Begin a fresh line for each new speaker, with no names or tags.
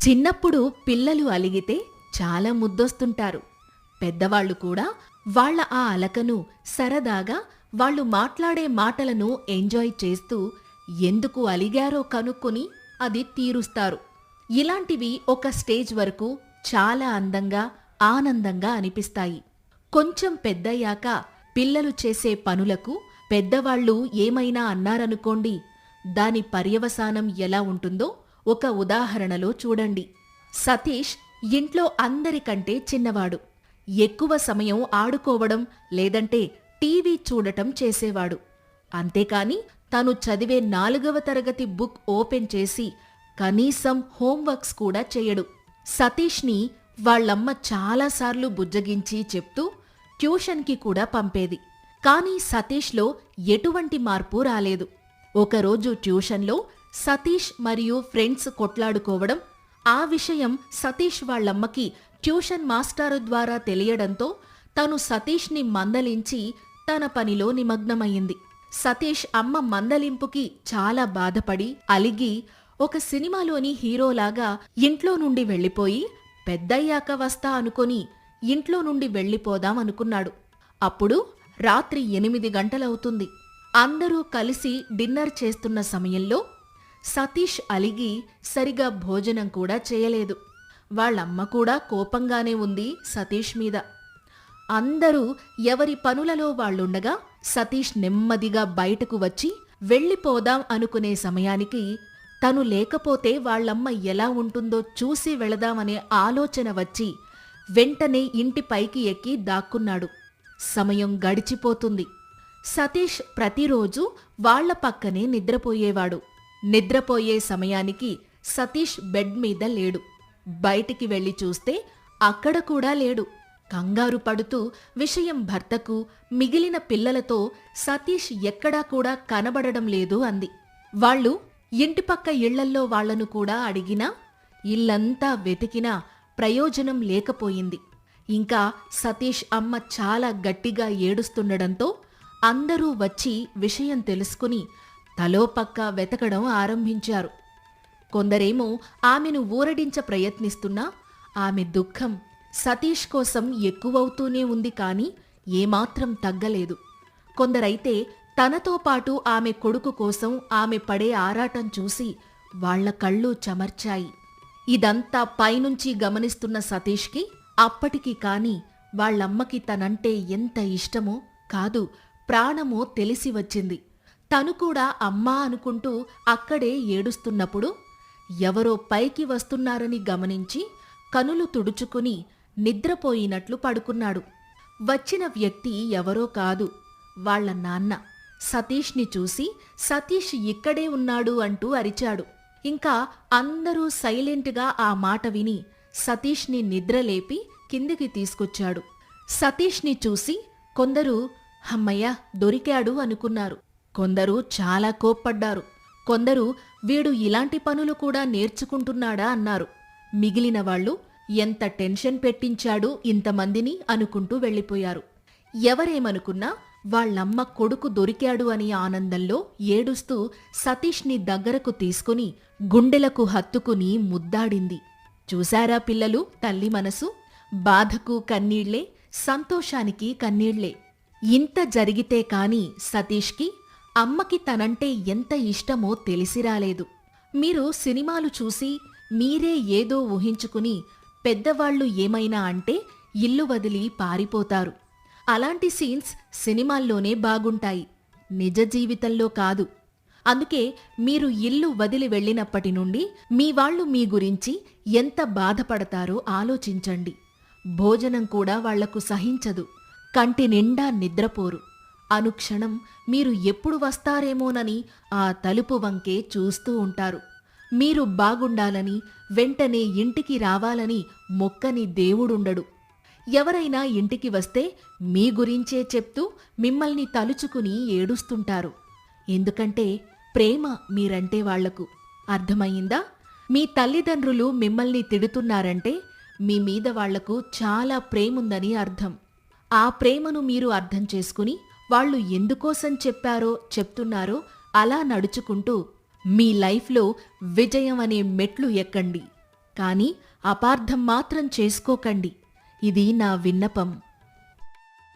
చిన్నప్పుడు పిల్లలు అలిగితే చాలా ముద్దొస్తుంటారు. పెద్దవాళ్ళు కూడా వాళ్ళ ఆ అలకను సరదాగా వాళ్ళు మాట్లాడే మాటలను ఎంజాయ్ చేస్తూ ఎందుకు అలిగారో కనుక్కొని అది తీరుస్తారు. ఇలాంటివి ఒక స్టేజ్ వరకు చాలా అందంగా ఆనందంగా అనిపిస్తాయి. కొంచెం పెద్దయ్యాక పిల్లలు చేసే పనులకు పెద్దవాళ్ళు ఏమైనా అన్నారనుకోండి దాని పర్యవసానం ఎలా ఉంటుందో ఒక ఉదాహరణలో చూడండి. సతీష్ ఇంట్లో అందరికంటే చిన్నవాడు. ఎక్కువ సమయం ఆడుకోవడం లేదంటే టీవీ చూడటం చేసేవాడు. అంతేకాని తను చదివే నాలుగవ తరగతి బుక్ ఓపెన్ చేసి కనీసం హోంవర్క్స్ కూడా చేయడు. సతీష్ని వాళ్ళమ్మ చాలాసార్లు బుజ్జగించి చెప్తూ ట్యూషన్కి కూడా పంపేది. కానీ సతీష్లో ఎటువంటి మార్పు రాలేదు. ఒకరోజు ట్యూషన్లో సతీష్ మరియు ఫ్రెండ్స్ కొట్లాడుకోవడం ఆ విషయం సతీష్ వాళ్ళమ్మకి ట్యూషన్ మాస్టారు ద్వారా తెలియడంతో తను సతీష్ని మందలించి తన పనిలో నిమగ్నమయ్యింది. సతీష్ అమ్మ మందలింపుకి చాలా బాధపడి అలిగి ఒక సినిమాలోని హీరోలాగా ఇంట్లో నుండి వెళ్ళిపోయి పెద్దయ్యాక వస్తా అనుకొని ఇంట్లో నుండి వెళ్ళిపోదాం అనుకున్నాడు. అప్పుడు రాత్రి ఎనిమిది గంటలవుతుంది. అందరూ కలిసి డిన్నర్ చేస్తున్న సమయంలో సతీష్ అలిగి సరిగా భోజనం కూడా చేయలేదు. వాళ్ళమ్మ కూడా కోపంగానే ఉంది సతీష్ మీద. అందరూ ఎవరి పనులలో వాళ్ళుండగా సతీష్ నెమ్మదిగా బయటకు వచ్చి వెళ్ళిపోదాం అనుకునే సమయానికి తను లేకపోతే వాళ్ళమ్మ ఎలా ఉంటుందో చూసి వెళదామనే ఆలోచన వచ్చి వెంటనే ఇంటి పైకి ఎక్కి దాక్కున్నాడు. సమయం గడిచిపోతుంది. సతీష్ ప్రతిరోజు వాళ్ళ పక్కనే నిద్రపోయేవాడు. నిద్రపోయే సమయానికి సతీష్ బెడ్ మీద లేడు. బయటికి వెళ్ళి చూస్తే అక్కడ కూడా లేడు. కంగారు పడుతూ విషయం భర్తకు మిగిలిన పిల్లలతో సతీష్ ఎక్కడా కూడా కనబడడం లేదు అంది. వాళ్ళు ఇంటిపక్క ఇళ్ళల్లో వాళ్ళను కూడా అడిగినా ఇల్లంతా వెతికినా ప్రయోజనం లేకపోయింది. ఇంకా సతీష్ అమ్మ చాలా గట్టిగా ఏడుస్తుండడంతో అందరూ వచ్చి విషయం తెలుసుకుని తలోపక్క వెతకడం ఆరంభించారు. కొందరేమో ఆమెను ఊరడించ ప్రయత్నిస్తున్నా ఆమె దుఃఖం సతీష్ కోసం ఎక్కువవుతూనే ఉంది కాని ఏమాత్రం తగ్గలేదు. కొందరైతే తనతో పాటు ఆమె కొడుకు కోసం ఆమె పడే ఆరాటం చూసి వాళ్ళ కళ్ళు చెమర్చాయి. ఇదంతా పైనుంచి గమనిస్తున్న సతీష్కి అప్పటికి కాని వాళ్ళమ్మకి తనంటే ఎంత ఇష్టమో కాదు ప్రాణమో తెలిసి వచ్చింది. తను కూడా అమ్మా అనుకుంటూ అక్కడే ఏడుస్తున్నప్పుడు ఎవరో పైకి వస్తున్నారని గమనించి కనులు తుడుచుకుని నిద్రపోయినట్లు పడుకున్నాడు. వచ్చిన వ్యక్తి ఎవరో కాదు వాళ్ళ నాన్న. సతీష్ని చూసి సతీష్ ఇక్కడే ఉన్నాడు అంటూ అరిచాడు. ఇంకా అందరూ సైలెంట్గా ఆ మాట విని సతీష్ని నిద్రలేపి కిందికి తీసుకొచ్చాడు. సతీష్ని చూసి కొందరు హమ్మయ్య దొరికాడు అనుకున్నారు. కొందరు చాలా కోప్పడ్డారు. కొందరు వీడు ఇలాంటి పనులు కూడా నేర్చుకుంటున్నాడా? అన్నారు. మిగిలిన వాళ్ళు ఎంత టెన్షన్ పెట్టించాడు ఇంతమందిని అనుకుంటూ వెళ్ళిపోయారు. ఎవరేమనుకున్నా వాళ్ళమ్మ కొడుకు దొరికాడు అని ఆనందంలో ఏడుస్తూ సతీష్ని దగ్గరకు తీసుకుని గుండెలకు హత్తుకుని ముద్దాడింది. చూశారా పిల్లలు తల్లి మనసు? బాధకు కన్నీళ్ళే సంతోషానికి కన్నీళ్ళే. ఇంత జరిగితే కాని సతీష్కి అమ్మకి తనంటే ఎంత ఇష్టమో తెలిసి రాలేదు. మీరు సినిమాలు చూసి మీరే ఏదో ఊహించుకుని పెద్దవాళ్ళు ఏమైనా అంటే ఇల్లు వదిలి పారిపోతారు. అలాంటి సీన్స్ సినిమాల్లోనే బాగుంటాయి. నిజ జీవితంలో కాదు. అందుకే మీరు ఇల్లు వదిలి వెళ్ళినప్పటి నుండి మీ వాళ్ళు మీ గురించి ఎంత బాధపడతారో ఆలోచించండి. భోజనం కూడా వాళ్ళకు సహించదు. కంటి నిండా నిద్రపోరు. అనుక్షణం మీరు ఎప్పుడు వస్తారేమోనని ఆ తలుపు వంకే చూస్తూ ఉంటారు. మీరు బాగుండాలని వెంటనే ఇంటికి రావాలని మొక్కని దేవుడుండడు. ఎవరైనా ఇంటికి వస్తే మీ గురించే చెప్తూ మిమ్మల్ని తలుచుకుని ఏడుస్తుంటారు. ఎందుకంటే ప్రేమ మీరంటే వాళ్ళకు. అర్థమయ్యిందా? మీ తల్లిదండ్రులు మిమ్మల్ని తిడుతున్నారంటే మీ మీద వాళ్ళకు చాలా ప్రేముందని అర్థం. ఆ ప్రేమను మీరు అర్థం చేసుకుని వాళ్ళు ఎందుకోసం చెప్పారో చెప్తున్నారో అలా నడుచుకుంటూ మీ లైఫ్లో విజయం అనే మెట్లు ఎక్కండి. కానీ అపార్థం మాత్రం చేసుకోకండి. ఇది నా విన్నపం.